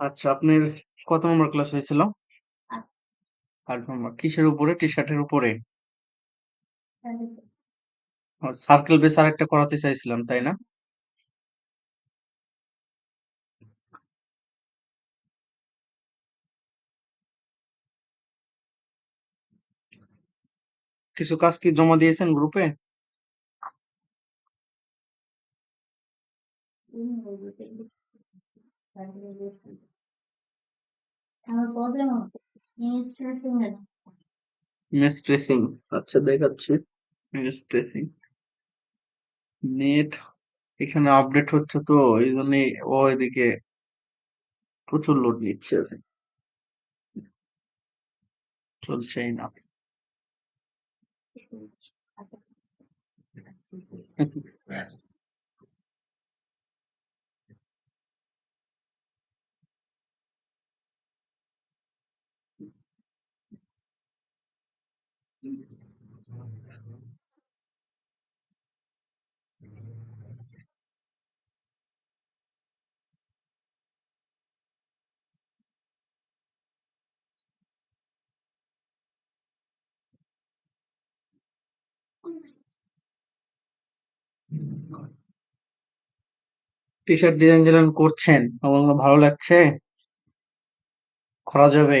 আচ্ছা আপনার কত নম্বর ক্লাস হয়েছিল? আট। নম্বর। কিসের উপরে? টি শার্টের উপরে? সার্কেল বেস আর একটা করাতে চাইছিলাম তাই না? কিছু কাজ কি জমা দিয়েছেন গ্রুপে আমার প্রবলেম হচ্ছে ইংলিশ এর। আচ্ছা দেখাচ্ছি। মেস ট্রেসিং নেট এখানে আপডেট হচ্ছে তো এই জন্যই ও এদিকে প্রচুর লোড নিচ্ছে। চলছেই না। টি শার্ট ডিজাইন ডিজাইন করছেন আমার ভালো লাগছে? করা যাবে?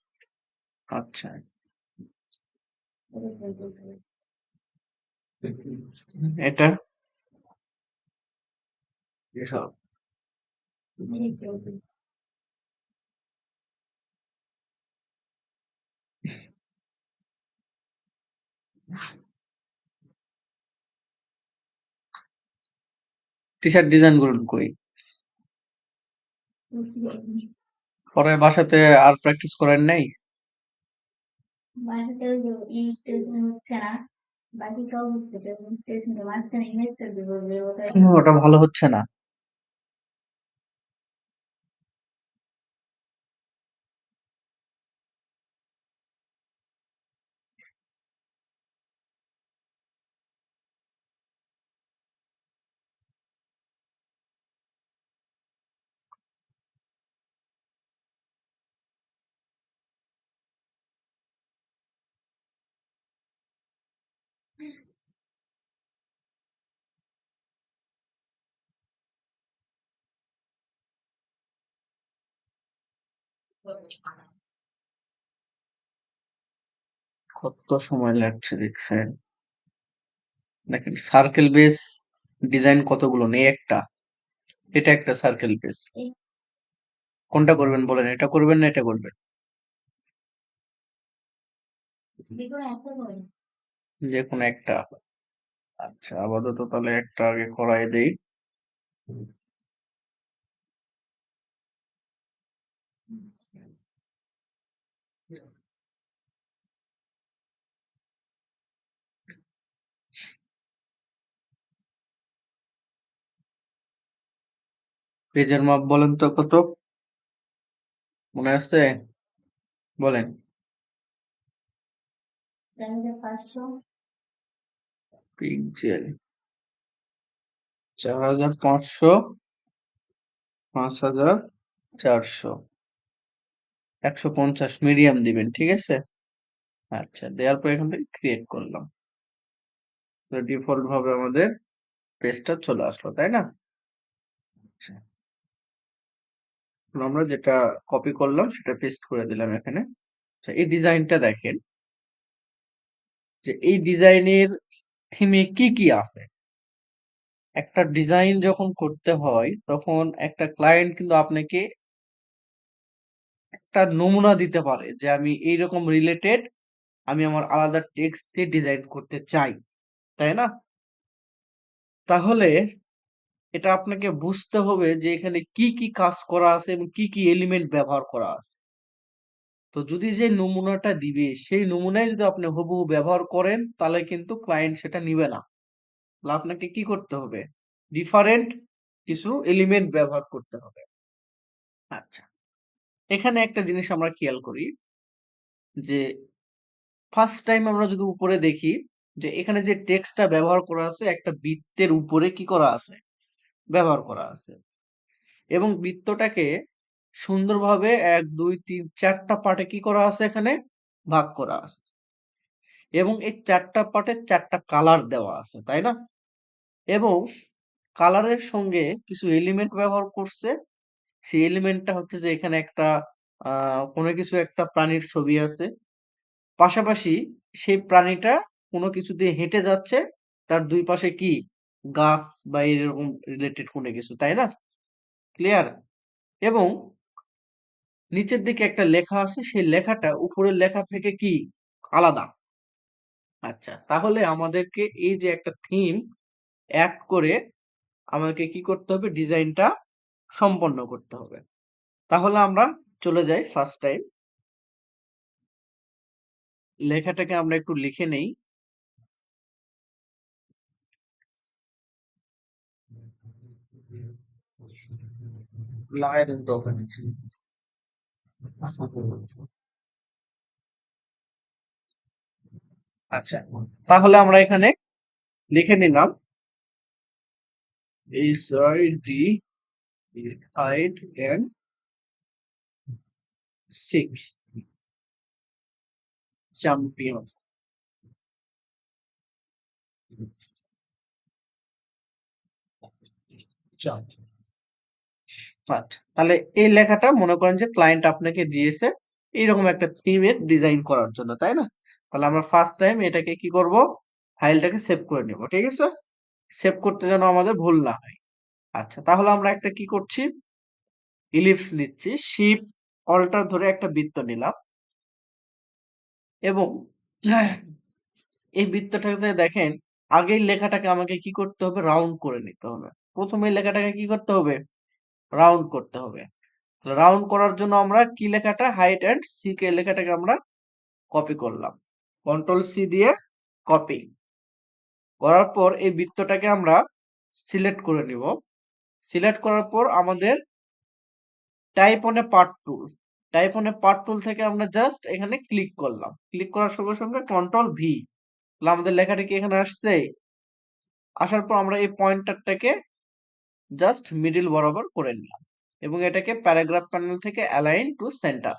আচ্ছা। এটা? এসব। টি শার্ট ডিজাইন করুন কই? পরে বাসাতে আর প্র্যাকটিস করেন নাই? হচ্ছে না মাঝখানে ওটা ভালো হচ্ছে না কত সময় লাগছে দেখছেন? দেখেন সার্কেল বেস ডিজাইন কতগুলো? নেই একটা। এটা একটা সার্কেল বেস কোনটা করবেন বলেন? এটা করবেন না এটা করবেন? যেকোনো একটা করে যে কোনো একটা। আচ্ছা আপাতত তাহলে একটা আগে করাই দেই। পেজের মাপ বলেন তো কত? মনে আছে? বলেন। চাহিদা পাঁচশো পিক্সেল। চার হাজার পাঁচশো পাঁচ হাজার চারশো একশো পঞ্চাশ মিডিয়াম দিবেন, ঠিক আছে? আচ্ছা দেওয়ার পর এখান থেকে ক্রিয়েট করলাম। ডিফল্ট ভাবে আমাদের পেজটা চলে আসলো, তাই না? আচ্ছা। আমরা যেটা কপি করলাম, সেটা পেস্ট করে দিলাম এখানে। আচ্ছা এই ডিজাইনটা দেখেন। যে এই ডিজাইনের থিমে কি কি আছে? একটা ডিজাইন যখন করতে হয়, তখন একটা ক্লায়েন্ট কিন্তু আপনাকে একটা নমুনা দিতে পারে যে আমি এইরকম রিলেটেড আমি আমার আলাদা টেক্সট দিয়ে ডিজাইন করতে চাই, তাই না? তাহলে এটা আপনাকে বুঝতে হবে যে এখানে কি কি কাজ করা আছে এবং কি কি এলিমেন্ট ব্যবহার করা আছে। তো যদি যে নমুনাটা দিবে, সেই নমুনায় যদি আপনি হুবহু ব্যবহার করেন, তাহলে কিন্তু ক্লায়েন্ট সেটা নিবে না। তাহলে আপনাকে কি করতে হবে? ডিফারেন্ট কিছু এলিমেন্ট ব্যবহার করতে হবে। আচ্ছা। এখানে একটা জিনিস আমরা খেয়াল করি যে ফার্স্ট টাইম আমরা যদি উপরে দেখি যে, এখানে যে টেক্সটটা ব্যবহার করা আছে, একটা বৃত্তের উপরে কি করা আছে? ব্যবহার করা আছে। এবং বৃত্তটাকে সুন্দরভাবে এক, দুই, তিন, চারটা পার্টে কি করা আছে এখানে? ভাগ করা আছে। এবং এই চারটা পার্টে চারটা কালার দেওয়া আছে, তাই না? এবং কালারের সঙ্গে কিছু এলিমেন্ট ব্যবহার করছে সেই এলিমেন্টটা হচ্ছে যে, এখানে একটা আহ কোনো কিছু একটা প্রাণীর ছবি আছে। পাশাপাশি সেই প্রাণীটা কোনো কিছু দিয়ে হেঁটে যাচ্ছে, তার দুই পাশে কি? গাছ বা এরকম রিলেটেড কোনো কিছু, তাই না? ক্লিয়ার এবং নিচের দিকে একটা লেখা আছে, সেই লেখাটা উপরের লেখা থেকে কি? আলাদা। আচ্ছা তাহলে আমাদেরকে এই যে একটা থিম অ্যাড করে আমাকে কি করতে হবে? ডিজাইনটা সম্পন্ন করতে হবে। তাহলে আমরা চলে যাই ফার্স্ট টাইম লেখাটাকে আমরা একটু লিখে নেই। লাগাই দেন তো ওখানে আচ্ছা তাহলে আমরা এখানে লিখে নিলাম। S I D and sick champion আচ্ছা তাহলে এই লেখাটা মনে করেন যে ক্লায়েন্ট আপনাকে দিয়েছে, এইরকম একটা থিমের ডিজাইন করার জন্য, তাই না? তাহলে আমরা ফার্স্ট টাইম এটাকে কি করব? ফাইলটাকে সেভ করে নেব, ঠিক আছে? সেভ করতে যেন আমাদের ভুল না হয়। আচ্ছা তাহলে আমরা একটা কি করছি? ইলিপস নিচ্ছি শিপ অল্টার ধরে একটা বৃত্ত নিলাম। এবং এই বৃত্তটাতে দেখেন, আগের লেখাটাকে আমাকে কি করতে হবে? রাউন্ড করে নিতে হবে। প্রথমে লেখাটাকে কি করতে হবে? রাউন্ড করতে হবে। রাউন্ড করার জন্য আমরা কি লেখাটা? হাইট অ্যান্ড সি কে লেখাটাকে আমরা কপি করলাম। কন্ট্রোল সি দিয়ে কপি করার পর এই বৃত্তটাকে আমরা সিলেক্ট করে নিব। সিলেক্ট করার পর আমাদের type on path tool type on path tool থেকে আমরা জাস্ট এখানে ক্লিক করলাম। ক্লিক করার সঙ্গে সঙ্গে কন্ট্রোল ভি তাহলে আমাদের লেখাটা কি এখানে আসছে? আসার পর আমরা এই পয়েন্টারটাকে জাস্ট মিডিল বরাবর করে নিলাম এবং এটাকে প্যারাগ্রাফ প্যানেল থেকে অ্যালাইন টু সেন্টার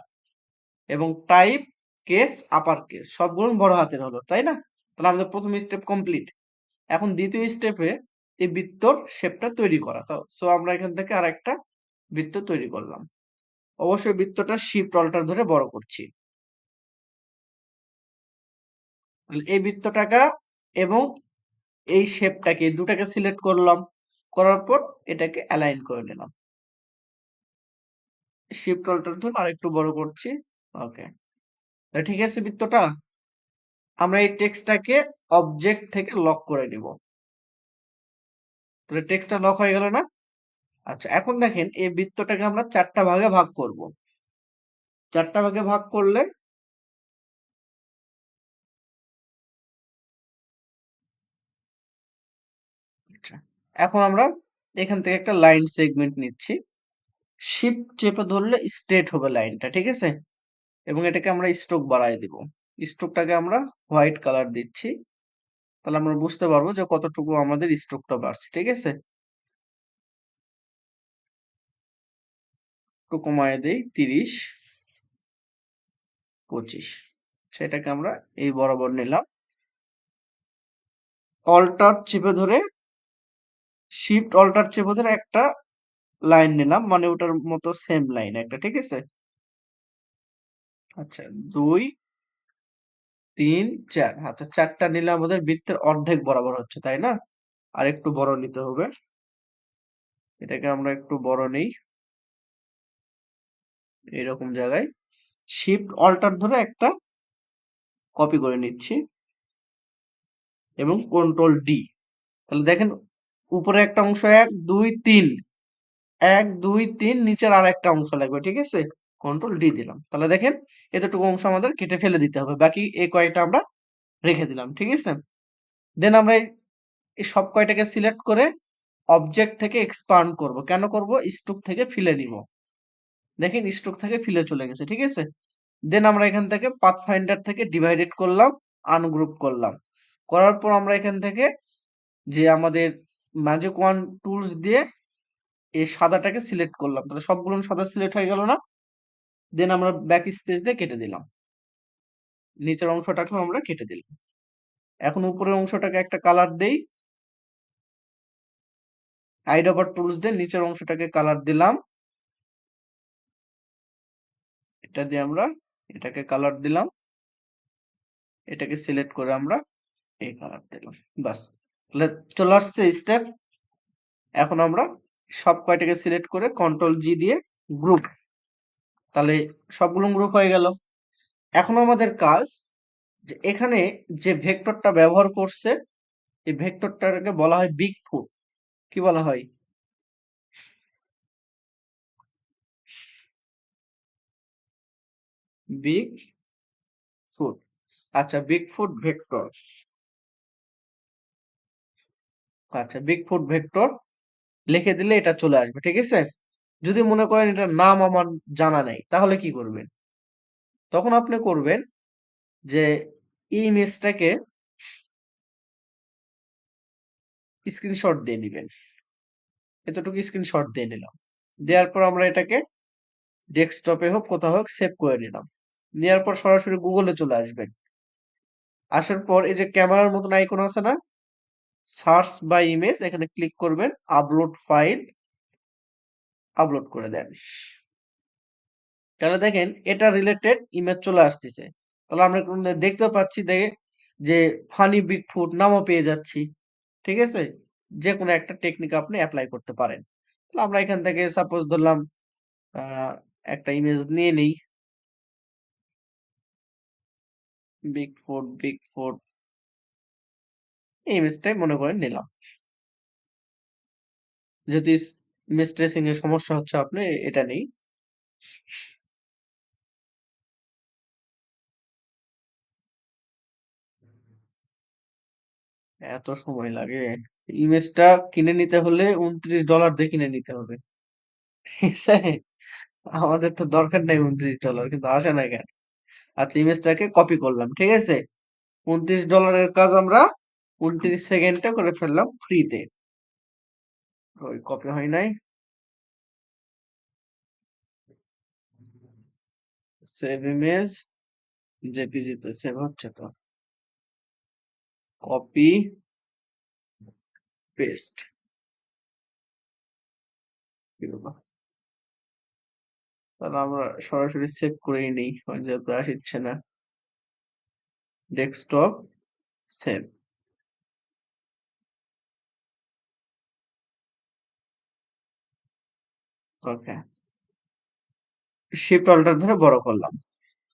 এবং টাইপ কেস আপার কেস সবগুলো বড় হাতের হলো, তাই না? তাহলে আমাদের প্রথম স্টেপ কমপ্লিট এখন দ্বিতীয় স্টেপে এই বৃত্তর শেপটা তৈরি করা। তো সো আমরা এখান থেকে আর একটা বৃত্ত তৈরি করলাম। অবশ্যই বৃত্তটা শিফট অল্টার ধরে বড় করছি। এই বৃত্তটাকা এবং এই শেপটাকে দুটাকে সিলেক্ট করলাম। করার পর এটাকে অ্যালাইন করে নিলাম। শিফট অল্টার ধরে আরেকটু বড় করছি। ওকে ঠিক আছে বৃত্তটা? আমরা এই টেক্সটটাকে অবজেক্ট থেকে লক করে নিব। তাহলে টেক্সটটা লক হয়ে গেল না? আচ্ছা এখন দেখেন এই বৃত্তটাকে আমরা চারটা ভাগে ভাগ করব। চারটা ভাগে ভাগ করলে আচ্ছা এখন আমরা এখান থেকে একটা লাইন সেগমেন্ট নিচ্ছি। শিফট চেপে ধরলে স্ট্রেট হবে লাইনটা ঠিক আছে? এবং এটাকে আমরা স্ট্রোক বাড়ায় দিব। স্ট্রোকটাকে আমরা হোয়াইট কালার দিচ্ছি। তাহলে আমরা বুঝতে পারব যে কতটুকু আমাদের স্ট্রোকটা বাড়ছে, ঠিক আছে? একটু কমায় দেই, তিরিশ, পঁচিশ। সেটাকে আমরা এই বরাবর নিলাম। অল্টার চেপে ধরে শিফট অল্টার চেপে ধরে একটা লাইন নিলাম মানে ওটার মতো সেম লাইন একটা, ঠিক আছে? আচ্ছা দুই তিন, চার। আচ্ছা চারটা নিলে আমাদের বৃত্তের অর্ধেক বরাবর হচ্ছে, তাই না? আর একটু বড় নিতে হবে। এটাকে আমরা একটু বড় নেই। এরকম জায়গায়। শিফট অল্টার ধরে একটা কপি করে নিচ্ছি। এবং কন্ট্রোল ডি তাহলে দেখেন, উপরে একটা অংশ এক, দুই, তিন। এক, দুই, তিন, নিচের আর একটা অংশ লাগবে, ঠিক আছে? কন্ট্রোল ডি দিলাম। তাহলে দেখেন এতটুকু অংশ আমাদের কেটে ফেলে দিতে হবে। বাকি এই কয়টা আমরা রেখে দিলাম, ঠিক আছে? দেন আমরা এই সব কয়টাকে সিলেক্ট করে অবজেক্ট থেকে এক্সপান্ড করব। কেন করব? স্ট্রোক থেকে ফিলে নিব। দেখেন স্ট্রোক থেকে ফিলে চলে গেছে, ঠিক আছে? দেন আমরা এখান থেকে পাথ ফাইন্ডার থেকে ডিভাইডেড করলাম আনগ্রুপ করলাম। করার পর আমরা এখান থেকে যে আমাদের ম্যাজিক ওয়ান টুলস দিয়ে এই সাদাটাকে সিলেক্ট করলাম। তাহলে সবগুলো সাদা সিলেক্ট হয়ে গেল না? দেন আমরা ব্যাক স্পেস দিয়ে কেটে দিলাম। নিচের অংশটাকেও আমরা কেটে দিলাম। এখন উপরের অংশটাকে একটা কালার দেই। আইডাবার টুলস দিয়ে নিচের অংশটাকে কালার দিলাম। এটা দিয়ে আমরা এটাকে কালার দিলাম। এটাকে সিলেক্ট করে আমরা এই কালার দিলাম। বাস তাহলে চলে আসছে স্টেপ এখন আমরা সব কয়টাকে সিলেক্ট করে কন্ট্রোল জি দিয়ে গ্রুপ তাহলে সবগুলো গ্রুপ হয়ে গেল। এখন আমাদের কাজ যে এখানে যে ভেক্টরটা ব্যবহার করছে, এই ভেক্টরটাকে বলা হয় বিগ ফুট কি বলা হয়? বিগ ফুট আচ্ছা বিগ ফুট ভেক্টর। আচ্ছা বিগ ফুট ভেক্টর। লিখে দিলে এটা চলে আসবে, ঠিক আছে? যদি মনে করেন এটার নাম আমার জানা নেই, তাহলে কি করবেন? তখন আপনি করবেন যে এই ইমেজটাকে স্ক্রিনশট দিয়ে নেবেন এতটুকু স্ক্রিনশট দিয়ে নিলাম দেওয়ার পর আমরা এটাকে ডেস্কটপে হোক, কোথাও হোক সেভ করে নিলাম। নেওয়ার পর সরাসরি গুগলে চলে আসবেন। আসার পর এই যে ক্যামেরার মতন আইকন আছে না? সার্চ বাই ইমেজ এখানে ক্লিক করবেন আপলোড ফাইল আপলোড করে দেন। তাহলে দেখেন, এটা রিলেটেড ইমেজ চলে আসতেছে। তাহলে আমরা দেখতে পাচ্ছি, দেখে যে ফানি বিগ ফুড নামও পেয়ে যাচ্ছি, ঠিক আছে? যে কোনো একটা টেকনিক আপনি অ্যাপ্লাই করতে পারেন। তাহলে আমরা এখান থেকে সাপোজ ধরলাম একটা ইমেজ নিয়ে নিই। বিগ ফুড বিগ ফুড এই ইমেজটাই মনে করেন নিলাম। যদি ইমেজ ট্রেসিং এর সমস্যা হচ্ছে আপনি, এটা নেই। এত সময় লাগে। ইমেজটা কিনে নিতে হলে উনত্রিশ ডলার দিয়ে কিনে নিতে হবে। ঠিক আছে? আমাদের তো দরকার নাই উনত্রিশ ডলার কিন্তু আসে না কেন? আচ্ছা ইমেজটাকে কপি করলাম, ঠিক আছে? উনত্রিশ ডলারের কাজ আমরা উনত্রিশ সেকেন্ডে করে ফেললাম ফ্রিতে ওই কপি হয় নাই। সেভ ইমেজ জেপিজি তো সেভ হচ্ছে তো। কপি পেস্ট তাহলে আমরা সরাসরি সেভ করেই নিই, যেহেতু আসছে না। Desktop save okay shift alt ধরে বড় করলাম।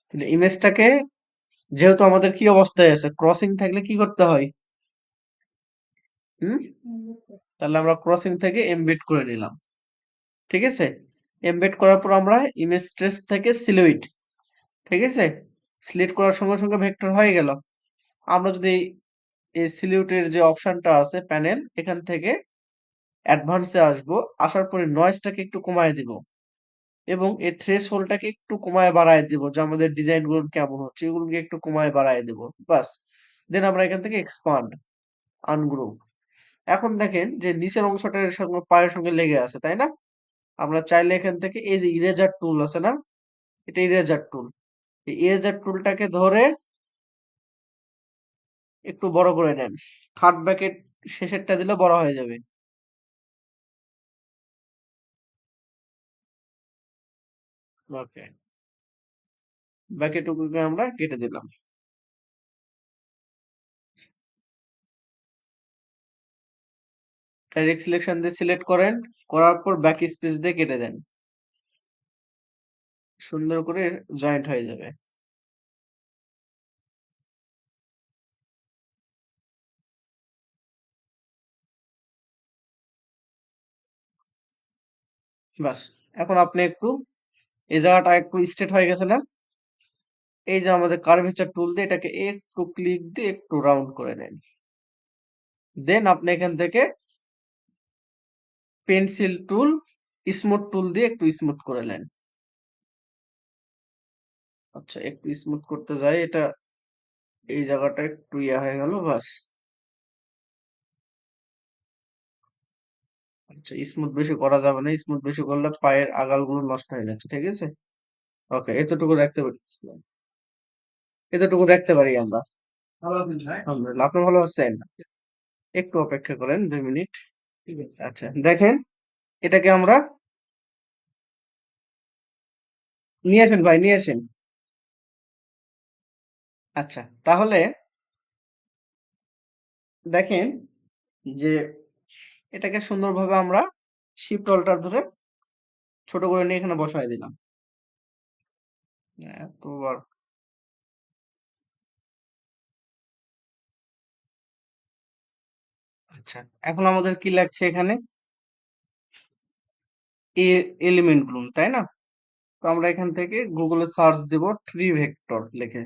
তাহলে ইমেজটাকে যেহেতু আমাদের কি অবস্থায় আছে ক্রসিং থাকলে কি করতে হয়? হুম? তাহলে আমরা ক্রসিং থেকে এমবেড করে নিলাম। ঠিক আছে? এমবেড করার পর আমরা ইমেজ ট্রেস থেকে সিলুইট ঠিক আছে? সিলেক্ট করার সঙ্গে সঙ্গে ভেক্টর হয়ে গেল। আমরা যদি এই সিলিউটের যে অপশনটা আছে প্যানেল এখান থেকে অ্যাডভান্সে আসব, আসার পরে নয়েজটাকে একটু কমায় দিব এবং এই থ্রেশ হোলটাকে একটু কমায় বাড়ায় দিব যে আমাদের ডিজাইনগুলো কেমন হচ্ছে, এগুলোকে একটু কমায় বাড়ায় দিব। বাস দেন আমরা এখান থেকে এক্সপান্ড আনগ্রুপ এখন দেখেন যে নিচের অংশটার সঙ্গে পায়ের সঙ্গে লেগে আছে, তাই না? আমরা চাইলে এখান থেকে এই যে ইরেজার টুল আছে না? এটা ইরেজার টুল এই ইরেজার টুলটাকে ধরে একটু বড় করে নেন। থার্ড ব্যাকেট শেষেরটা দিলে বড় হয়ে যাবে। ওকে। বাকিটুকুকে আমরা কেটে দিলাম। ডাইরেক্ট সিলেকশন দিয়ে সিলেক্ট করেন, করার পর ব্যাক স্পেস দিয়ে কেটে দেন। সুন্দর করে জয়েন্ট হয়ে যাবে। বাস, এখন আপনি একটু এই জায়গাটা একটু স্ট্রেট হয়ে গেছে না? এই যে আমাদের কার্ভেচার টুল দিয়ে এটাকে একটু ক্লিক দিয়ে একটু রাউন্ড করে নেন। দেন আপনি এখান থেকে পেন্সিল টুল স্মুথ টুল দিয়ে একটু স্মুথ করে নেন। আচ্ছা একটু স্মুথ করতে যাই, এটা এই জায়গাটা একটু ইয়া হয়ে গেল, বাস। আচ্ছা স্মুথ বেশি করা যাবে না স্মুথ বেশি করলে পায়ের আগালগুলো নষ্ট হয়ে যাচ্ছে ঠিক আছে? ওকে এতটুকু রাখতে পারি এতটুকু রাখতে পারি আমরা। আলহামদুলিল্লাহ আপনি ভালো আছেন? একটু অপেক্ষা করেন দুই মিনিট। ঠিক আচ্ছা দেখেন এটাকে আমরা নিয়ে আসেন ভাই নিয়ে আসেন। আচ্ছা তাহলে দেখেন যে এটাকে সুন্দরভাবে আমরা শিফট অল্টার ধরে ছোট করে নিয়ে এখানে বসায় দিলাম। এতবার। আচ্ছা এখন আমাদের কি লাগছে এখানে? এলিমেন্টগুলো, তাই না? তো আমরা এখান থেকে গুগলে সার্চ দেব ট্রি ভেক্টর লিখে।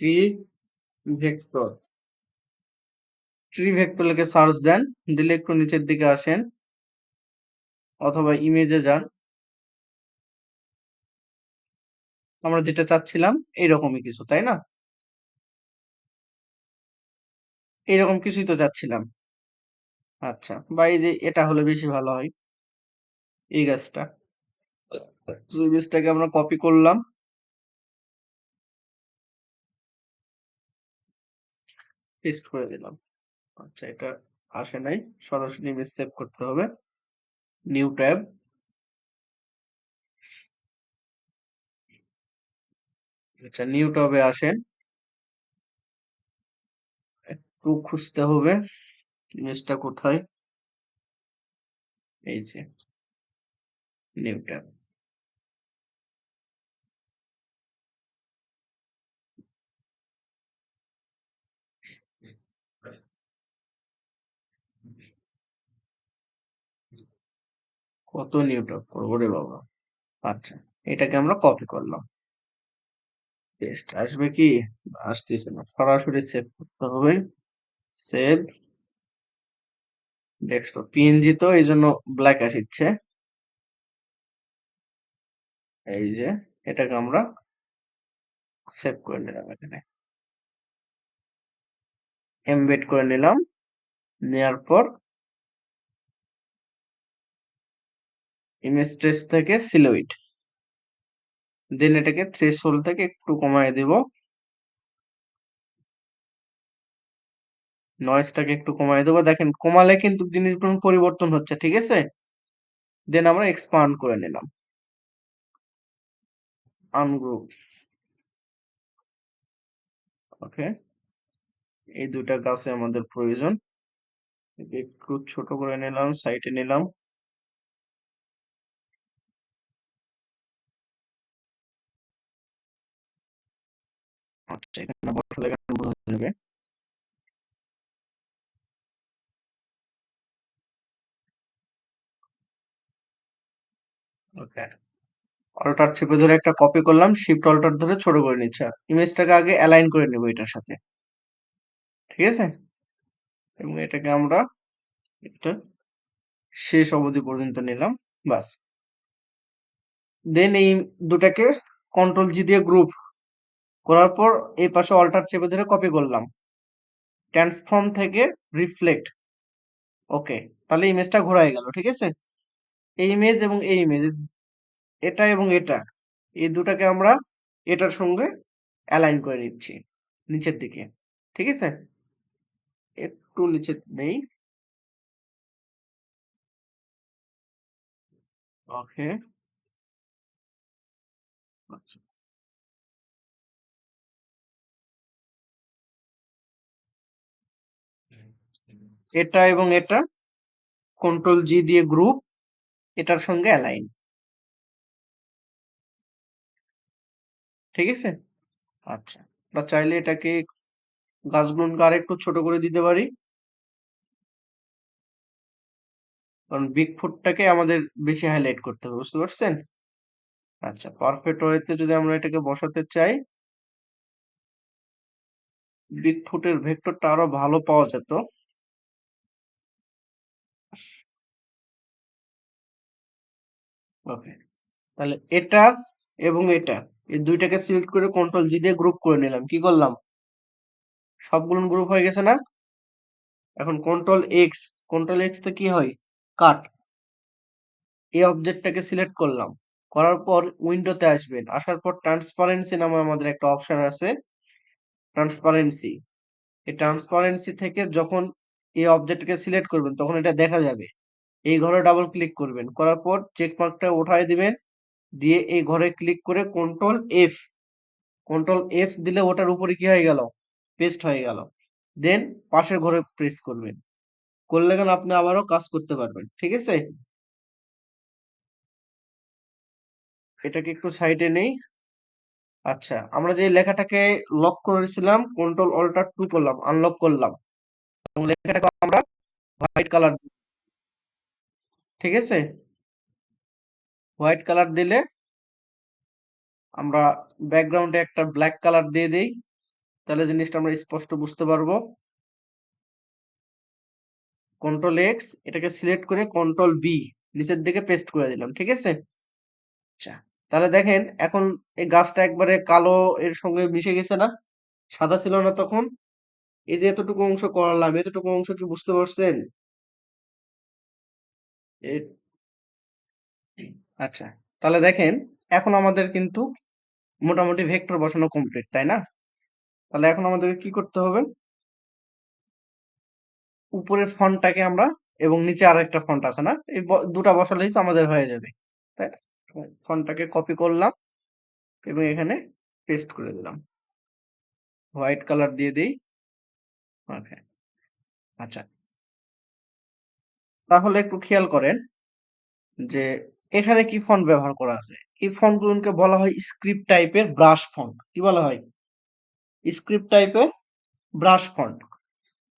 ট্রি ভেক্টর ট্রি ভেক্টর লিখে সার্চ দেন, দিলে একটু নিচের দিকে আসেন, অথবা ইমেজে যান। আমরা যেটা চাচ্ছিলাম, এইরকমই কিছু, তাই না? এইরকম কিছুই তো চাচ্ছিলাম। আচ্ছা বা এই যে এটা হলে বেশি ভালো হয়, এই গাছটা। গাছটাকে আমরা কপি করলাম। পেস্ট করে দিলাম। আচ্ছা এটা আসে নাই। সরাসরি ইমেজ সেভ করতে হবে। নিউ ট্যাব আচ্ছা নিউ ট্যাবে আসেন। একটু খুঁজতে হবে। ইমেজটা কোথায়? এই যে নিউ ট্যাব কত নিউ ট্যাব করব রে বাবা? আচ্ছা এটাকে আমরা কপি করলাম। পেস্ট আসবে কি? আসতেছে না, সরাসরি সেভ করতে হবে। সেভ ডেস্কটপ পিএনজি তো এই জন্য ব্ল্যাক আসছে। এই যে, এটাকে আমরা সেভ করে নিলাম এখানে। এমবেড করে নিলাম নেওয়ার পর ইমেজ ট্রেস থেকে সিলোইড দেন এটাকে থ্রেশহোল্ড থেকে একটু কমায় দেব। নয়েজটাকে একটু কমায় দেবো। দেখেন, কমালে কিন্তু জিনিসগুলো পরিবর্তন হচ্ছে, ঠিক আছে? দেন আমরা এক্সপান্ড করে নিলাম। আনগ্রুপ ওকে এই দুটা গাছে আমাদের প্রয়োজন। একটু ছোট করে নিলাম সাইডে নিলাম। আচ্ছা এখানে বসালে এখানে বোঝা যাবে। ওকে। অল্টার চেপে ধরে একটা কপি করলাম শিফট অল্টার ধরে ছোট করে নিচ্ছে। ইমেজটাকে আগে অ্যালাইন করে নেব এটার সাথে। ঠিক আছে? এবং এটাকে আমরা একটা শেষ অবধি পর্যন্ত নিলাম বাস দেন এই দুটাকে কন্ট্রোল জি দিয়ে গ্রুপ করার পর এই পাশে অল্টার চেপে ধরে কপি করলাম। ট্রান্সফর্ম থেকে রিফ্লেক্ট ওকে তাহলে ইমেজটা ঘোরায় গেল, ঠিক আছে? এই ইমেজ এবং এই ইমেজ এটা এবং এটা, এই দুটাকে আমরা এটার সঙ্গে অ্যালাইন করে নিচ্ছি, নিচের দিকে, ঠিক আছে? একটু নিচে নেই। ওকে আচ্ছা। এটা এবং এটা কন্ট্রোল জি দিয়ে গ্রুপ এটার সঙ্গে অ্যালাইন ঠিক আছে? আচ্ছা চাইলে এটাকে গাছগুলোকে আরেকটু ছোট করে দিতে পারি। কারণ বিগ ফুটটাকে আমাদের বেশি হাইলাইট করতে হবে, বুঝতে পারছেন? আচ্ছা পারফেক্ট ওয়েতে যদি আমরা এটাকে বসাতে চাই বিগ ফুটের ভেক্টরটা আরও ভালো পাওয়া যেত। ওকে তাহলে এটা এবং এটা, এই দুইটাকে সিলেক্ট করে কন্ট্রোল জি দিয়ে গ্রুপ করে নিলাম। কি করলাম? সবগুলো গ্রুপ হয়ে গেছে না? এখন কন্ট্রোল এক্স কন্ট্রোল এক্স তে কি হয়? কাট এই অবজেক্টটাকে সিলেক্ট করলাম। করার পর উইন্ডোতে আসবেন। আসার পর ট্রান্সপারেন্সি নামে আমাদের একটা অপশন আছে। ট্রান্সপারেন্সি এই ট্রান্সপারেন্সি থেকে যখন এই অবজেক্টকে সিলেক্ট করবেন, তখন এটা দেখা যাবে। এই ঘরে ডাবল ক্লিক করবেন। করার পর চেক মার্কটা উঠায় দিবেন। দিয়ে এই ঘরে ক্লিক করে কন্ট্রোল এফ কন্ট্রোল এফ দিলে ওটার উপরে কি হয়ে গেল? পেস্ট হয়ে গেল। দেন পাশের ঘরে প্রেস করবেন। করলে গেলে আপনি আবারও কাজ করতে পারবেন। ঠিক আছে? এটাকে একটু সাইডে নেই। আচ্ছা আমরা যে লেখাটাকে লক করেছিলাম কন্ট্রোল অল্টার টু করলাম আনলক করলাম। এবং লেখাটাকে আমরা হোয়াইট কালার ঠিক আছে? হোয়াইট কালার দিলে আমরা ব্যাকগ্রাউন্ডে একটা ব্ল্যাক কালার দিয়ে দেই। তাহলে জিনিসটা আমরা স্পষ্ট বুঝতে পারব। কন্ট্রোল এক্স এটাকে সিলেক্ট করে কন্ট্রোল বি নিচের দিকে পেস্ট করে দিলাম, ঠিক আছে? আচ্ছা তাহলে দেখেন এখন এই গাছটা একবারে কালো এর সঙ্গে মিশে গেছে না? সাদা ছিল না তখন? এই যে এতটুকু অংশ করালাম, এতটুকু অংশ কি বুঝতে পারছেন? আচ্ছা তাহলে দেখেন এখন আমাদের কিন্তু মোটামুটি ভেক্টর বসানো কমপ্লিট তাই না? তাহলে এখন আমাদেরকে কি করতে হবে? উপরের ফন্টটাকে আমরা এবং নিচে আর একটা ফন্ট আছে না? এই দুটা বসালেই তো আমাদের হয়ে যাবে, তাই না? ফন্টটাকে কপি করলাম এবং এখানে পেস্ট করে দিলাম। হোয়াইট কালার দিয়ে দিই। আচ্ছা তাহলে একটু খেয়াল করেন যে এখানে কি ফন্ট ব্যবহার করা আছে? এই ফন্ট গুলোকে বলা হয় স্ক্রিপ্ট টাইপের ব্রাশ ফন্ট কি বলা হয়? স্ক্রিপ্ট টাইপের ব্রাশ ফন্ট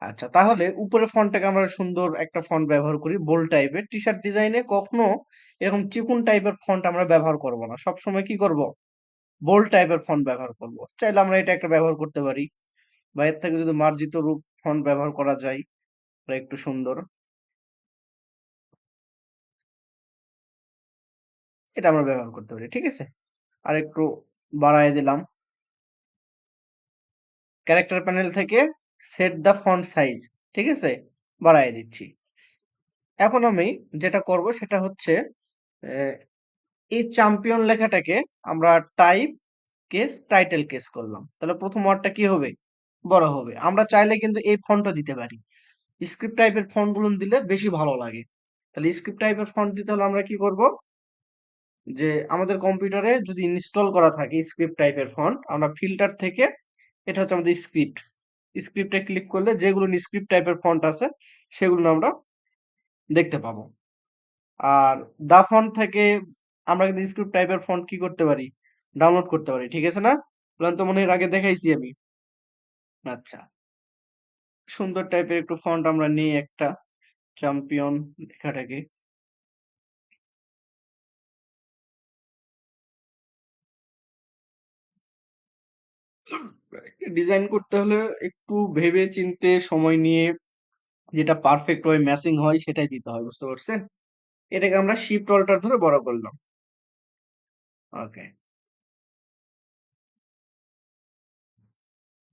আচ্ছা তাহলে উপরে ফন্টটাকে আমরা সুন্দর একটা ফন্ট ব্যবহার করি বোল্ড টাইপের টি শার্ট ডিজাইনে কখনো এরকম চিকুন টাইপের ফন্ট আমরা ব্যবহার করব না। সবসময় কি করব? বোল্ড টাইপের ফন্ট ব্যবহার করব। চাইলে আমরা এটা একটা ব্যবহার করতে পারি। বা এর থেকে যদি মার্জিত রূপ ফন্ট ব্যবহার করা যায় একটু সুন্দর। এটা আমরা ব্যবহার করতে পারি, ঠিক আছে? আর একটু বাড়ায় দিলাম। ক্যারেক্টার প্যানেল থেকে সেট দ্য ফন্ট সাইজ, ঠিক আছে? বাড়ায় দিচ্ছি। এখন আমি যেটা করব সেটা হচ্ছে এই চ্যাম্পিয়ন লেখাটাকে আমরা টাইপ কেস টাইটেল কেস করলাম। তাহলে প্রথম ওয়ার্ডটা কি হবে? বড় হবে। আমরা চাইলে কিন্তু এই ফন্টটা দিতে পারি। স্ক্রিপ্ট টাইপের ফন্টগুলো দিলে বেশি ভালো লাগে। তাহলে স্ক্রিপ্ট টাইপের ফন্ট দিতে হলে আমরা কি করব? যে আমাদের কম্পিউটারে যদি ইনস্টল করা থাকে স্ক্রিপ্ট টাইপের ফন্ট আমরা ফিল্টার থেকে এটা হচ্ছে আমাদের স্ক্রিপ্ট স্ক্রিপ্টে ক্লিক করলে যেগুলো স্ক্রিপ্ট টাইপের ফন্ট আছে, সেগুলো আমরা দেখতে পাবো। আর দা ফন্ট থেকে আমরা কিন্তু স্ক্রিপ্ট টাইপের ফন্ট কি করতে পারি? ডাউনলোড করতে পারি, ঠিক আছে না? তো মনে হয় আগে দেখাইছি আমি। আচ্ছা। সুন্দর টাইপের একটু ফন্ট আমরা নিই একটা চ্যাম্পিয়ন লেখাটাকে ডিজাইন করতে হলে একটু ভেবে চিন্তে সময় নিয়ে যেটা পারফেক্ট ওয়ে ম্যাচিং হয় সেটাই দিতে হয়, বুঝতে পারছেন? এটাকে আমরা শিফট অল্টার ধরে বড় করলাম। ওকে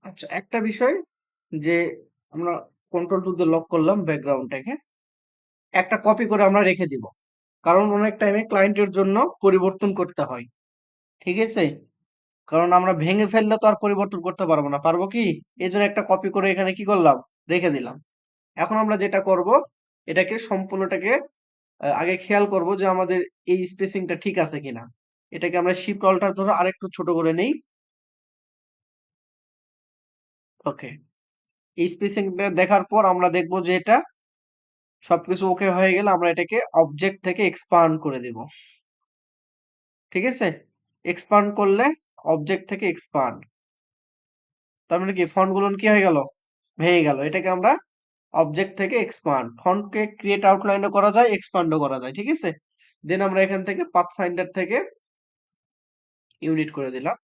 আচ্ছা একটা বিষয় যে আমরা কন্ট্রোল টু দিয়ে লক করলাম ব্যাকগ্রাউন্ডটাকে একটা কপি করে আমরা রেখে দিব। কারণ অনেক টাইমে ক্লায়েন্টের জন্য পরিবর্তন করতে হয়। ঠিক আছে? কারণ আমরা ভেঙে ফেললে তো আর পরিবর্তন করতে পারব না। পারব কি? এই জন্য একটা কপি করে এখানে কি করলাম? রেখে দিলাম। এখন আমরা যেটা করব, এটাকে সম্পূর্ণটাকে আগে খেয়াল করব যে আমাদের এই স্পেসিংটা ঠিক আছে কিনা। এটাকে আমরা শিফট অল্টার ধরে আরেকটু ছোট করে নেই। ওকে এই স্পেসিংটা দেখার পর আমরা দেখব যে এটা সবকিছু ওকে হয়ে গেলে আমরা এটাকে অবজেক্ট থেকে এক্সপান্ড করে দেব। ঠিক আছে? এক্সপান্ড করলে অবজেক্ট থেকে এক্সপান্ড তার মানে কি? ফন্টগুলো কি হয়ে গেল? ভেঙে গেল। এটাকে আমরা অবজেক্ট থেকে এক্সপান্ড ফন্টকে ক্রিয়েট আউটলাইনও করা যায় এক্সপান্ডও করা যায়, ঠিক আছে? দেন আমরা এখান থেকে পাথ ফাইন্ডার থেকে ইউনিট করে দিলাম।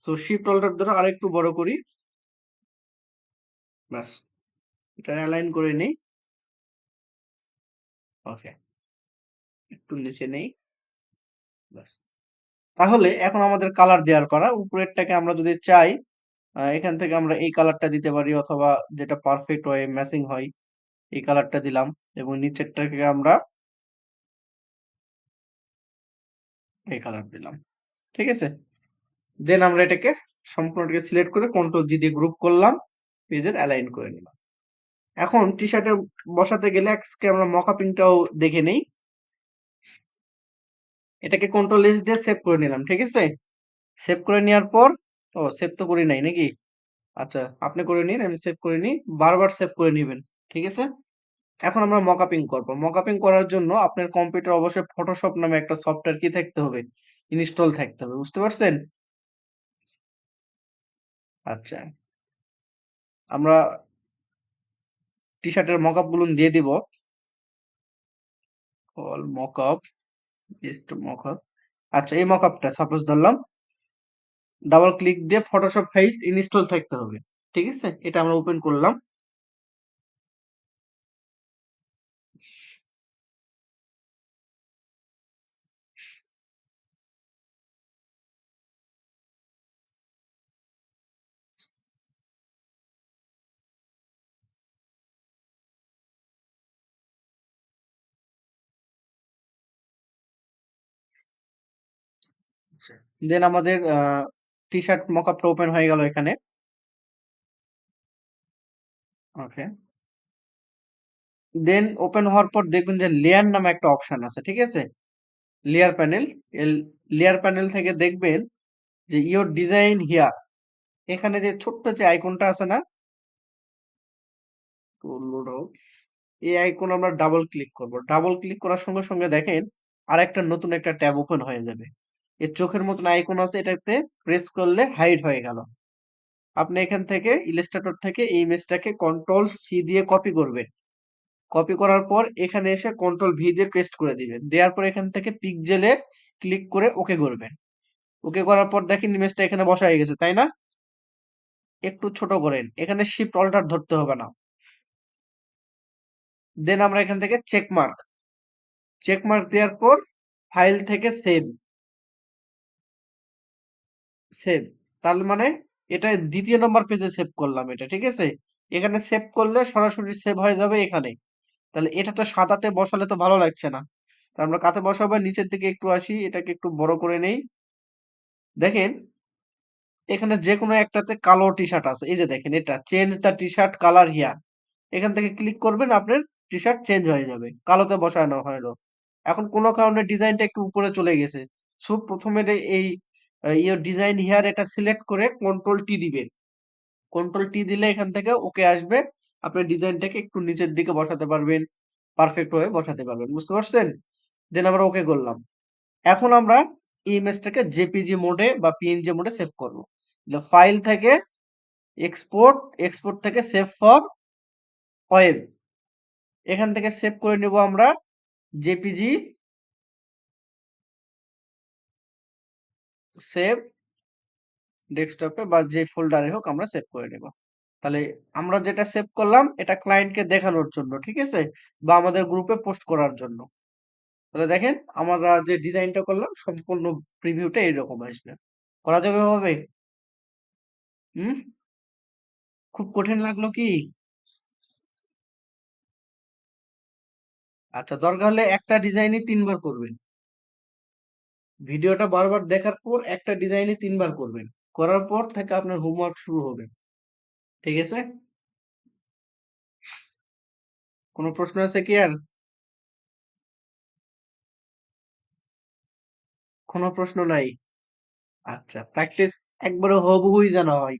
সো শিফট অল্টার ধরে আরেকটু বড় করি। ব্যাস, এটা অ্যালাইন করে নেই। ওকে একটু নিচে নেই। ব্যাস। তাহলে এখন আমাদের কালার দেওয়ার করা। উপরেরটাকে আমরা যদি চাই এখান থেকে আমরা এই কালারটা দিতে পারি অথবা যেটা পারফেক্ট হয় ম্যাচিং হয়, এই কালারটা দিলাম এবং নিচেরটাকে আমরা এই কালার দিলাম। ঠিক আছে? দেন আমরা এটাকে সম্পূর্ণটাকে সিলেক্ট করে কন্ট্রোল জি দিয়ে গ্রুপ করলাম, পেজের অ্যালাইন করে নিলাম। এখন টি শার্টে বসাতে গেলে আজকে আমরা মকাপিংটাও দেখে নেই। এটাকে কন্ট্রোল এস দিয়ে সেভ করে নিলাম, ঠিক আছে? সেভ করে নেওয়ার পর, ও সেভ তো করি নাই নাকি? আচ্ছা আপনি করে নিন, আমি সেভ করে নিই, বারবার সেভ করে নেবেন, ঠিক আছে? এখন আমরা মকাপিং করব। মকাপিং করার জন্য আপনার কম্পিউটার অবশ্যই ফটোশপ নামে একটা সফটওয়্যার কি থাকতে হবে? ইনস্টল থাকতে হবে, বুঝতে পারছেন? আচ্ছা। আমরা টি শার্টের মকআপগুলো দিয়ে দিব। অল মকআপ আচ্ছা এই মকআপটা সাপোজ ধরলাম ডাবল ক্লিক দিয়ে ফটোশপ ফাইল ইনস্টল থাকতে হবে, ঠিক আছে? এটা আমরা ওপেন করলাম। দেন আমাদের টি শার্ট মকআপটা ওপেন হয়ে গেল এখানে। ওকে দেন ওপেন হওয়ার পর দেখবেন যে লেয়ার নামে একটা অপশন আছে, ঠিক আছে? লেয়ার প্যানেল লেয়ার প্যানেল থেকে দেখবেন যে ইওর ডিজাইন হিয়ার এখানে যে ছোট্ট যে আইকনটা আছে না? এই আইকন আমরা ডাবল ক্লিক করব। ডাবল ক্লিক করার সঙ্গে সঙ্গে দেখেন আর একটা নতুন একটা ট্যাব ওপেন হয়ে যাবে। এর চোখের মতন আইকন আছে এটাতে প্রেস করলে হাইড হয়ে গেল। আপনি এখান থেকে ইলাস্ট্রেটর থেকে এই ইমেজটাকে কন্ট্রোল সি দিয়ে কপি করবেন। কপি করার পর এখানে এসে কন্ট্রোল ভি দিয়ে পেস্ট করে দিবেন। দেওয়ার পর এখান থেকে পিকজেলে ক্লিক করে ওকে করবেন। ওকে করার পর দেখেন ইমেজটা এখানে বসা হয়ে গেছে, তাই না? একটু ছোট করেন। এখানে শিফট অল্টার ধরতে হবে না। দেন আমরা এখান থেকে চেক মার্ক দেওয়ার পর ফাইল থেকে সেভ সেভ তার মানে এটা দ্বিতীয় নম্বর পেজে সেভ করলাম এটা, ঠিক আছে? এখানে সেভ করলে সরাসরি সেভ হয়ে যাবে এখানে। তাহলে এটা তো সাদাতে বসালে তো ভালো লাগছে না। আমরা কাতে বসাবো? নিচের দিকে একটু আসি, এটাকে একটু বড় করে নেই। দেখেন, এখানে যে কোনো একটাতে কালো টি শার্ট আছে। এই যে দেখেন এটা change the T shirt colour here এখান থেকে ক্লিক করবেন, আপনার টি শার্ট চেঞ্জ হয়ে যাবে। কালোতে বসানো হলো। এখন কোনো কারণে ডিজাইনটা একটু উপরে চলে গেছে। সব প্রথমে এই ইয়ে ডিজাইন হিয়ার এটা সিলেক্ট করে কন্ট্রোল টি দিবেন। কন্ট্রোল টি দিলে এখান থেকে ওকে আসবে। আপনি ডিজাইনটাকে একটু নিচের দিকে বসাতে পারবেন পারফেক্ট হয়ে বসাতে পারবেন। বুঝতে পারছেন? দেন আমরা ওকে করলাম। এখন আমরা ইমেজটাকে জেপিজি মোডে বা পিএনজি মোডে সেভ করব। ফাইল থেকে এক্সপোর্ট এক্সপোর্ট থেকে সেভ ফর ওয়েব এখান থেকে সেভ করে নেব আমরা জেপিজি সেভ ডেস্কটপে বা যে ফোল্ডারে হোক আমরা সেভ করে নেব। তাহলে আমরা যেটা সেভ করলাম, এটা ক্লায়েন্টকে দেখানোর জন্য, ঠিক আছে? বা আমাদের গ্রুপে পোস্ট করার জন্য। তাহলে দেখেন, আমরা যে ডিজাইনটা করলাম, সম্পূর্ণ প্রিভিউটা এইরকম আসবে। করা যাবে ভাবে হুম? খুব কঠিন লাগল কি? আচ্ছা দরকার হলে একটা ডিজাইনই তিনবার করবেন। ভিডিওটা বারবার দেখার পর একটা ডিজাইনে তিনবার করবেন। করার পর থেকে আপনার হোমওয়ার্ক শুরু হবে। ঠিক আছে? কোনো প্রশ্ন আছে কি আর? কোনো প্রশ্ন নাই? আচ্ছা প্র্যাকটিস একবারে হবুই জানা হয়।